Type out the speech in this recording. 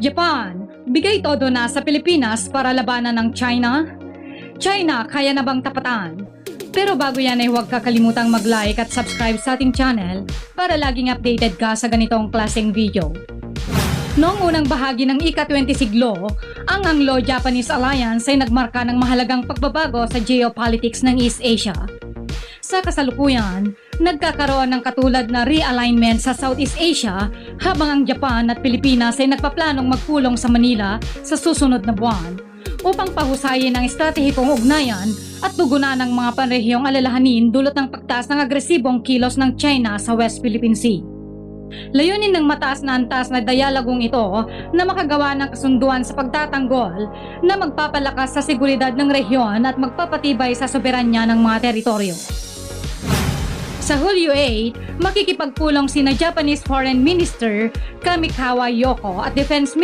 Japan, bigay todo na sa Pilipinas para labanan ng China? China, kaya na bang tapatan? Pero bago yan ay huwag kakalimutang mag-like at subscribe sa ating channel para laging updated ka sa ganitong klaseng video. Noong unang bahagi ng ika-20 siglo, ang Anglo-Japanese Alliance ay nagmarka ng mahalagang pagbabago sa geopolitics ng East Asia. Sa kasalukuyan, nagkakaroon ng katulad na realignment sa Southeast Asia habang ang Japan at Pilipinas ay nagpaplanong magpulong sa Manila sa susunod na buwan upang pahusayin ang estratehikong ugnayan at tugunan ng mga panrehiyong alalahanin dulot ng pagtaas ng agresibong kilos ng China sa West Philippine Sea. Layunin ng mataas na antas na dialogong ito na makagawa ng kasunduan sa pagtatanggol na magpapalakas sa seguridad ng rehiyon at magpapatibay sa soberanya ng mga teritoryo. Sa Hulyo 8, makikipagpulong sina Japanese Foreign Minister Kamikawa Yoko at Defense